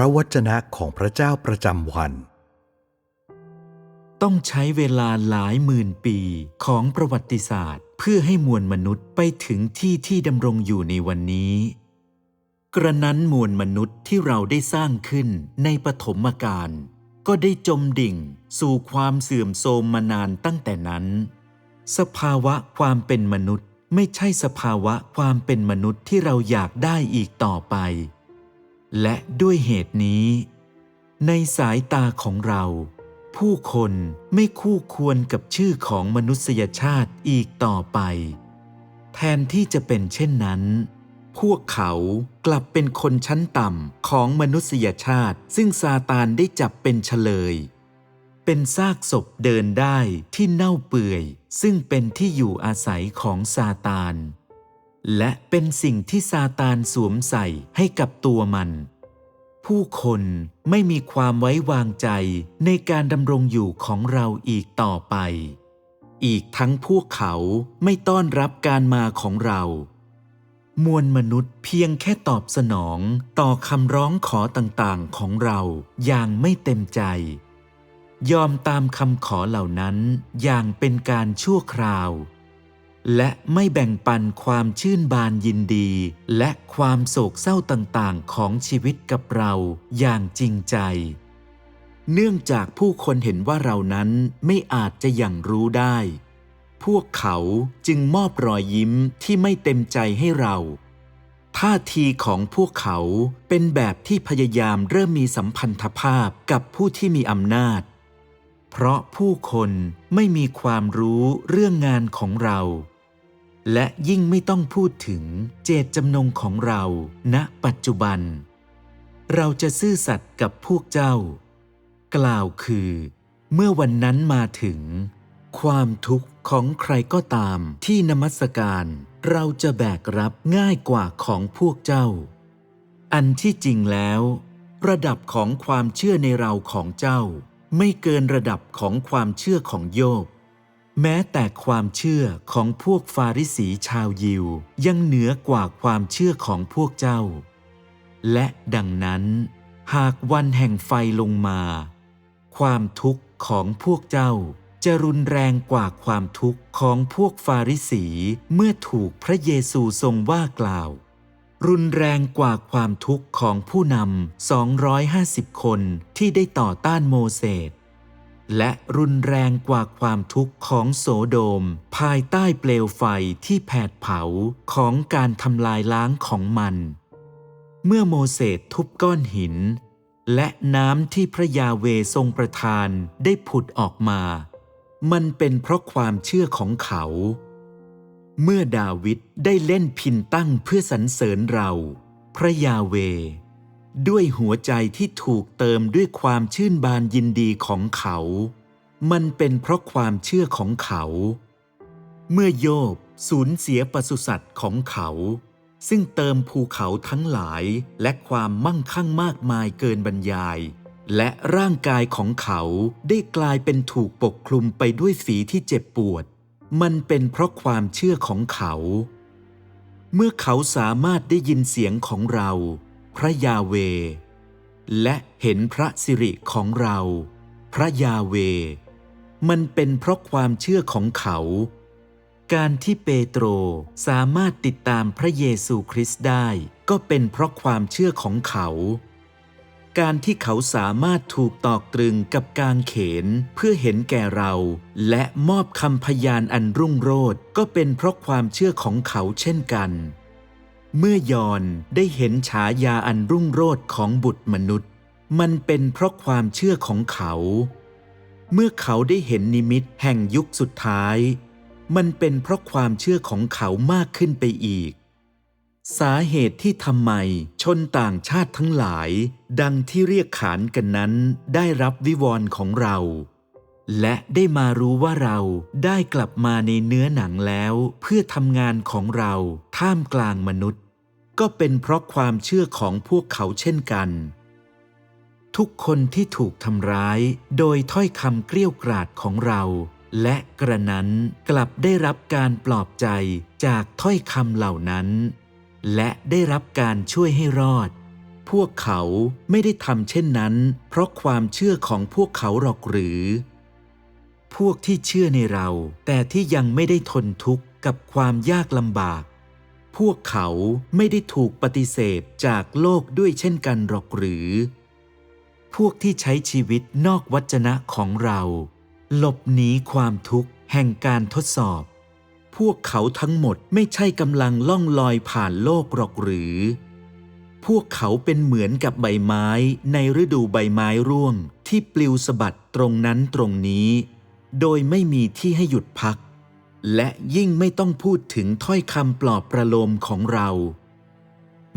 ระวจนะของพระเจ้าประจำวัน ต้องใช้เวลาหลายหมื่นปีของประวัติศาสตร์ เพื่อให้มวลมนุษย์ไปถึงที่ที่ดำรงอยู่ในวันนี้ กระนั้นมวลมนุษย์ที่เราได้สร้างขึ้นในปฐมกาลก็ได้จมดิ่งสู่ความเสื่อมโทรมมานานตั้งแต่นั้น สภาวะความเป็นมนุษย์ไม่ใช่สภาวะความเป็นมนุษย์ที่เราอยากได้อีกต่อไป และด้วยเหตุนี้ ในสายตาของเรา ผู้คนไม่คู่ควรกับชื่อของมนุษยชาติอีกต่อไป แทนที่จะเป็นเช่นนั้น พวกเขากลับเป็นคนชั้นต่ำของมนุษยชาติ ซึ่งซาตานได้จับเป็นเฉลย เป็นซากศพเดินได้ที่เน่าเปื่อย ซึ่งเป็นที่อยู่อาศัยของซาตาน และเป็นสิ่งที่ซาตานสวมใส่ให้กับตัวมัน ผู้คนไม่มีความไว้วางใจในการดำรงอยู่ของเราอีกต่อไป อีกทั้งพวกเขาไม่ต้อนรับการมาของเรา มวลมนุษย์เพียงแค่ตอบสนองต่อคำร้องขอต่างๆของเราอย่างไม่เต็มใจ ยอมตามคำขอเหล่านั้นอย่างเป็นการชั่วคราว และไม่แบ่งปันความชื่นบานยินดี และความโศกเศร้าต่างๆ ของชีวิตกับเราอย่างจริงใจ เนื่องจากผู้คนเห็นว่าเรานั้นไม่อาจจะอย่างรู้ได้ พวกเขาจึงมอบรอยยิ้มที่ไม่เต็มใจให้เราท่าทีของพวกเขาเป็นแบบที่พยายามเริ่มมีสัมพันธภาพกับผู้ที่มีอำนาจ เพราะผู้คนไม่มีความรู้เรื่องงานของเรา และยิ่งไม่ต้องพูดถึงเจตจำนงของเราณปัจจุบัน เราจะซื่อสัตย์กับพวกเจ้า กล่าวคือ เมื่อวันนั้นมาถึง ความทุกข์ของใครก็ตามที่นมัสการ เราจะแบกรับง่ายกว่าของพวกเจ้า อันที่จริงแล้ว ระดับของความเชื่อในเราของเจ้า ไม่เกินระดับของความเชื่อของโยบ แม้แต่ความเชื่อของพวกฟาริสีชาวยิวยังเหนือกว่าความเชื่อของพวกเจ้า และดังนั้น หากวันแห่งไฟลงมา ความทุกข์ของพวกเจ้าจะรุนแรงกว่าความทุกข์ของพวกฟาริสีเมื่อถูกพระเยซูทรงว่ากล่าว รุนแรงกว่าความทุกข์ของผู้นำ 250 คนที่ได้ต่อต้านโมเสส และรุนแรงกว่าความทุกข์ของโสโดม ภายใต้เปลวไฟที่แผดเผาของการทำลายล้างของมัน เมื่อโมเสสทุบก้อนหิน และน้ำที่พระยาเวทรงประทานได้ผุดออกมา มันเป็นเพราะความเชื่อของเขา เมื่อดาวิดได้เล่นพินตั้งเพื่อสรรเสริญเรา พระยาเว ด้วยหัวใจที่ถูกเติมด้วยความชื่นบานยินดีของเขา มันเป็นเพราะความเชื่อของเขา เมื่อโยบสูญเสียปศุสัตว์ของเขา ซึ่งเติมภูเขาทั้งหลายและความมั่งคั่งมากมายเกินบรรยาย และร่างกายของเขาได้กลายเป็นถูกปกคลุมไปด้วยฝีที่เจ็บปวด มันเป็นเพราะความเชื่อของเขา เมื่อเขาสามารถได้ยินเสียงของเรา พระยาเว และเห็นพระสิริของเรา พระยาเว มันเป็นเพราะความเชื่อของเขา การที่เปโตรสามารถติดตามพระเยซูคริสต์ได้ก็เป็นเพราะความเชื่อของเขา การที่เขาสามารถถูกตอกตรึงกับกางเขนเพื่อเห็นแก่เรา และมอบคำพยานอันรุ่งโรจน์ก็เป็นเพราะความเชื่อของเขาเช่นกัน เมื่อยอนได้เห็นฉายาอันรุ่งโรจน์ของบุตรมนุษย์ มันเป็นเพราะความเชื่อของเขา เมื่อเขาได้เห็นนิมิตแห่งยุคสุดท้าย มันเป็นเพราะความเชื่อของเขามากขึ้นไปอีก สาเหตุที่ทำไมชนต่างชาติทั้งหลาย ดังที่เรียกขานกันนั้นได้รับวิวรณ์ของเรา และได้มารู้ว่าเราได้กลับมาในเนื้อหนังแล้ว เพื่อทำงานของเราท่ามกลางมนุษย์ ก็เป็นเพราะความเชื่อของพวกเขาเช่นกัน ทุกคนที่ถูกทำร้าย โดยถ้อยคำเกลี้ยวกราดของเรา และกระนั้นกลับได้รับการปลอบใจจากถ้อยคำเหล่านั้น และได้รับการช่วยให้รอดพพวกเขาไม่ได้ทำเช่นนั้น เพราะความเชื่อของพวกเขาหรอกหรือ พวกที่เชื่อในเรา แต่ที่ยังไม่ได้ทนทุกข์กับความยากลำบาก พวกเขาไม่ได้ถูกปฏิเสธจากโลกด้วยเช่นกันหรอกหรือ พวกที่ใช้ชีวิตนอกวัจนะของเรา หลบหนีความทุกข์แห่งการทดสอบ พวกเขาทั้งหมดไม่ใช่กำลังล่องลอยผ่านโลกหรอกหรือ พวกเขาเป็นเหมือนกับใบไม้ในฤดูใบไม้ร่วงที่ปลิวสะบัดตรงนั้นตรงนี้ โดยไม่มีที่ให้หยุดพัก และยิ่งไม่ต้องพูดถึงถ้อยคำปลอบประโลมของเรา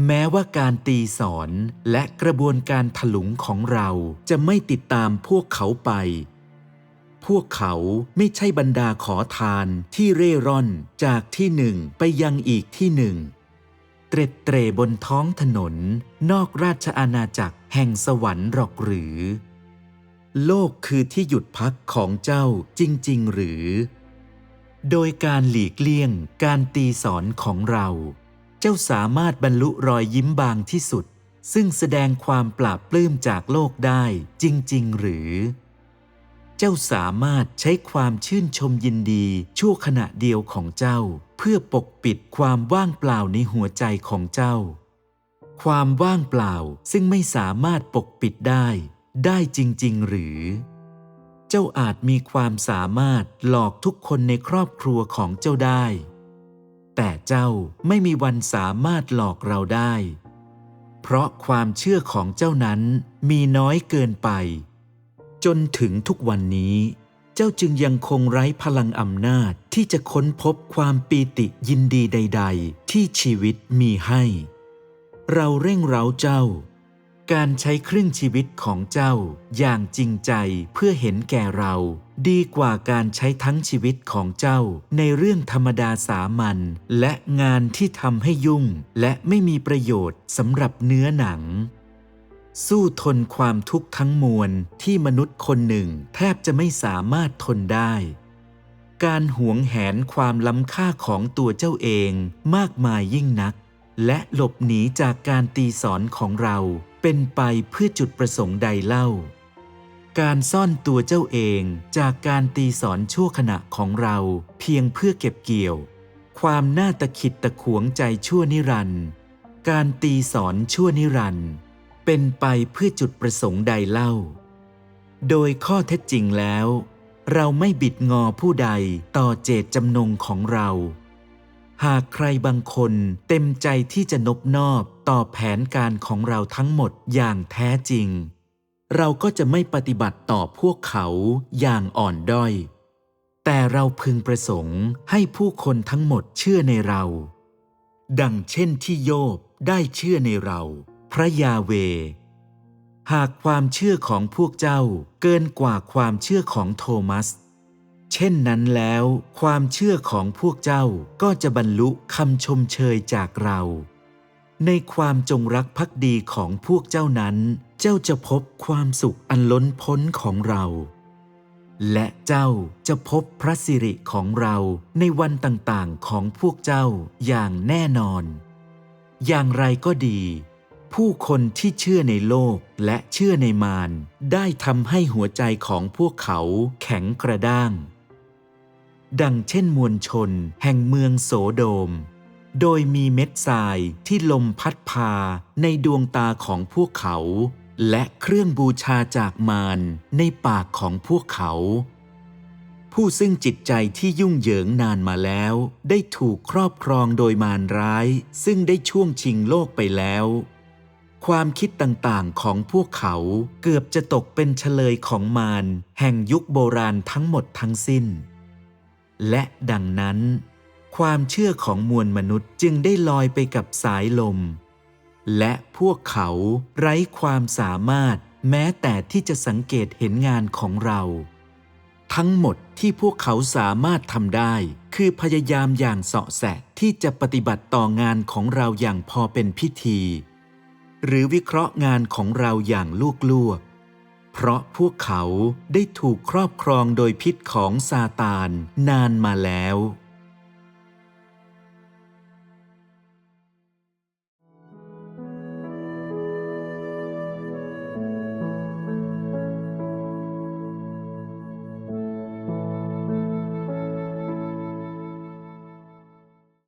แม้ว่าการตีสอนและกระบวนการถลุงของเราจะไม่ติดตามพวกเขาไป พวกเขาไม่ใช่บรรดาขอทานที่เร่ร่อนจากที่หนึ่งไปยังอีกที่หนึ่งเตร็ดเตร่บนท้องถนน นอกราชอาณาจักรแห่งสวรรค์หรอกหรือ โลกคือที่หยุดพักของเจ้าจริง ๆ หรือ โดยการหลีกเลี่ยงการตีสอนของเรา เจ้าสามารถบรรลุรอยยิ้มบางที่สุด ซึ่งแสดงความปราบปลื้มจากโลกได้จริง ๆ หรือ เจ้าสามารถใช้ความชื่นชมยินดีชั่วขณะเดียวของเจ้า เพื่อปกปิดความว่างเปล่าในหัวใจของเจ้า ความว่างเปล่าซึ่งไม่สามารถปกปิดได้ ได้จริง ๆ หรือ เจ้าอาจมีความสามารถหลอกทุกคนในครอบครัวของเจ้าได้ แต่เจ้าไม่มีวันสามารถหลอกเราได้ เพราะความเชื่อของเจ้านั้นมีน้อยเกินไป จนถึงทุกวันนี้ เจ้าจึงยังคงไร้พลังอำนาจที่จะค้นพบความปีติยินดีใด ๆ ที่ชีวิตมีให้ เราเร่งเร้าเจ้า การใช้ครึ่งชีวิตของเจ้าอย่างจริงใจเพื่อเห็นแก่เรา ดีกว่าการใช้ทั้งชีวิตของเจ้าในเรื่องธรรมดาสามัญและงานที่ทำให้ยุ่ง และไม่มีประโยชน์สำหรับเนื้อหนัง สู้ทนความทุกข์ทั้งมวลที่มนุษย์คนหนึ่งแทบจะไม่สามารถทนได้ การหวงแหนความล้ำค่าของตัวเจ้าเองมากมายยิ่งนัก และหลบหนีจากการตีสอนของเรา เป็นไปเพื่อจุดประสงค์ใดเล่า การซ่อนตัวเจ้าเองจากการตีสอนชั่วขณะของเราเพียงเพื่อเก็บเกี่ยว ความน่าตะขิดตะขวงใจชั่วนิรันดร์การตีสอนชั่วนิรันดร์เป็นไปเพื่อจุดประสงค์ใดเล่า โดยข้อเท็จจริงแล้ว เราไม่บิดงอผู้ใดต่อเจตจำนงของเรา หากใครบางคนเต็มใจที่จะนบนอบต่อแผนการของเราทั้งหมดอย่างแท้จริง เราก็จะไม่ปฏิบัติต่อพวกเขาอย่างอ่อนด้อย แต่เราพึงประสงค์ให้ผู้คนทั้งหมดเชื่อในเรา ดังเช่นที่โยบได้เชื่อในเรา พระยาเว หากความเชื่อของพวกเจ้าเกินกว่าความเชื่อของโทมัส เช่นนั้นแล้ว ความเชื่อของพวกเจ้าก็จะบรรลุคำชมเชยจากเรา ในความจงรักภักดีของพวกเจ้านั้น เจ้าจะพบความสุขอันล้นพ้นของเรา และเจ้าจะพบพระสิริของเราในวันต่างๆของพวกเจ้าอย่างแน่นอน อย่างไรก็ดี ผู้คนที่เชื่อในโลกและเชื่อในมารได้ทำให้หัวใจของพวกเขาแข็งกระด้าง ดังเช่นมวลชน แห่งเมืองโสโดม โดยมีเม็ดทรายที่ลมพัดพาในดวงตาของพวกเขา และเครื่องบูชาจากมารในปากของพวกเขา ผู้ซึ่งจิตใจที่ยุ่งเหยิงนานมาแล้ว ได้ถูกครอบครองโดยมารร้าย ซึ่งได้ช่วงชิงโลกไปแล้วความคิดต่างๆ ของพวกเขาเกือบจะตกเป็นเฉลยของมารแห่งยุคโบราณทั้งหมดทั้งสิ้น และดังนั้น ความเชื่อของมวลมนุษย์จึงได้ลอยไปกับสายลม และพวกเขาไร้ความสามารถแม้แต่ที่จะสังเกตเห็นงานของเรา ทั้งหมดที่พวกเขาสามารถทำได้ คือพยายามอย่างเสาะแสะที่จะปฏิบัติต่องานของเราอย่างพอเป็นพิธี หรือวิเคราะห์งานของเราอย่างลูกลวกๆ เพราะพวกเขาได้ถูกครอบครองโดยพิษของซาตานนานมาแล้ว